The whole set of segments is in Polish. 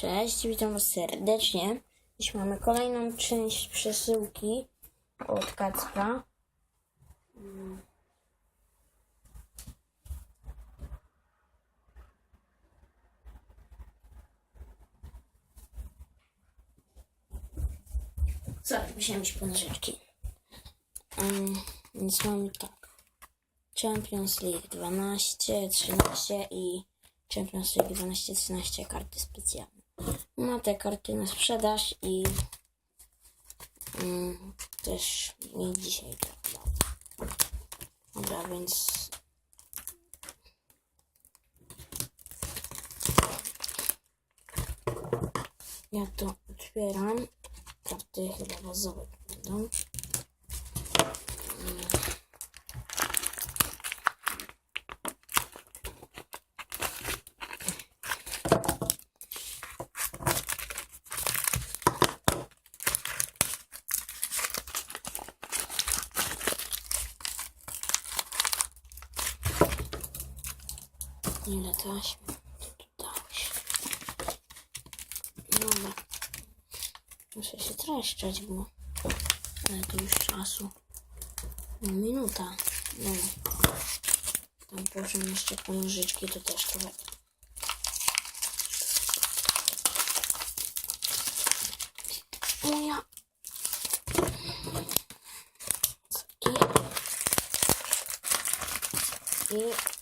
Cześć, witam Was serdecznie. Dziś mamy kolejną część przesyłki od Kacpra. Sorry, musiałem iść po nożyczki. Um, więc mamy tak. Champions League 12, 13 i Champions League 12, 13 karty specjalne. Ma te karty na sprzedaż i mm, też mi dzisiaj trafiało. Dobra, więc ja to otwieram. Karty chyba bazowe będą. Ile taśmy tu dałeś? Dobra. Muszę się treszczać, bo ale to już czasu. No, minuta. No. Tam poszły jeszcze po nożyczki, to też będzie. Moja. Ceki. I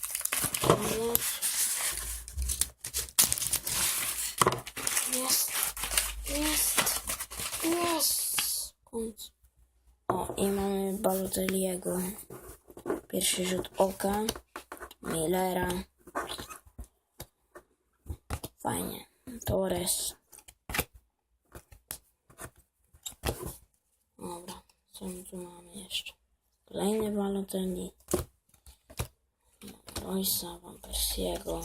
O, i mamy Balotelliego. Pierwszy rzut oka. Millera. Fajnie. Torres. Dobra, co my tu mamy jeszcze? Kolejny Balotelli. Roysa, Van Persiego.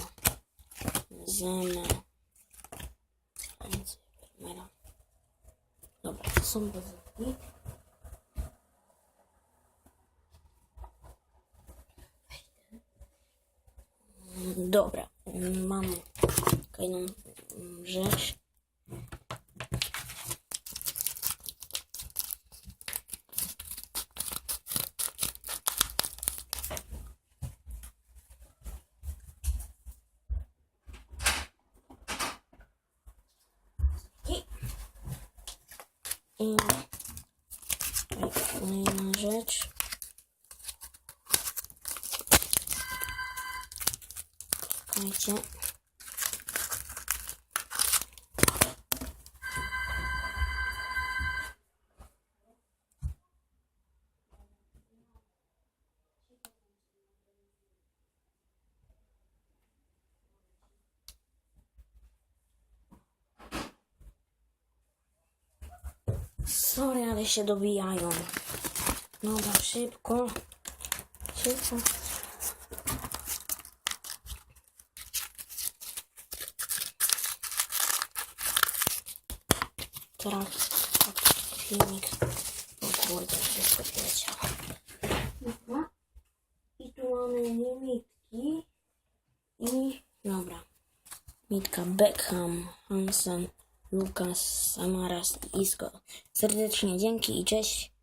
Vermeera. Dobra, są bazylki. Dobra, mamy kolejną mm, rzecz. Kolejna rzecz. Czekajcie. Sorry, ale się dobijają. Dobra, szybko. Szybko. Teraz filmik. O kurde, wszystko poleciało. I tu mamy limitki. I dobra. Mitka Beckham, Hansen, Lukas, Samaras i Isco. Serdecznie dzięki i cześć.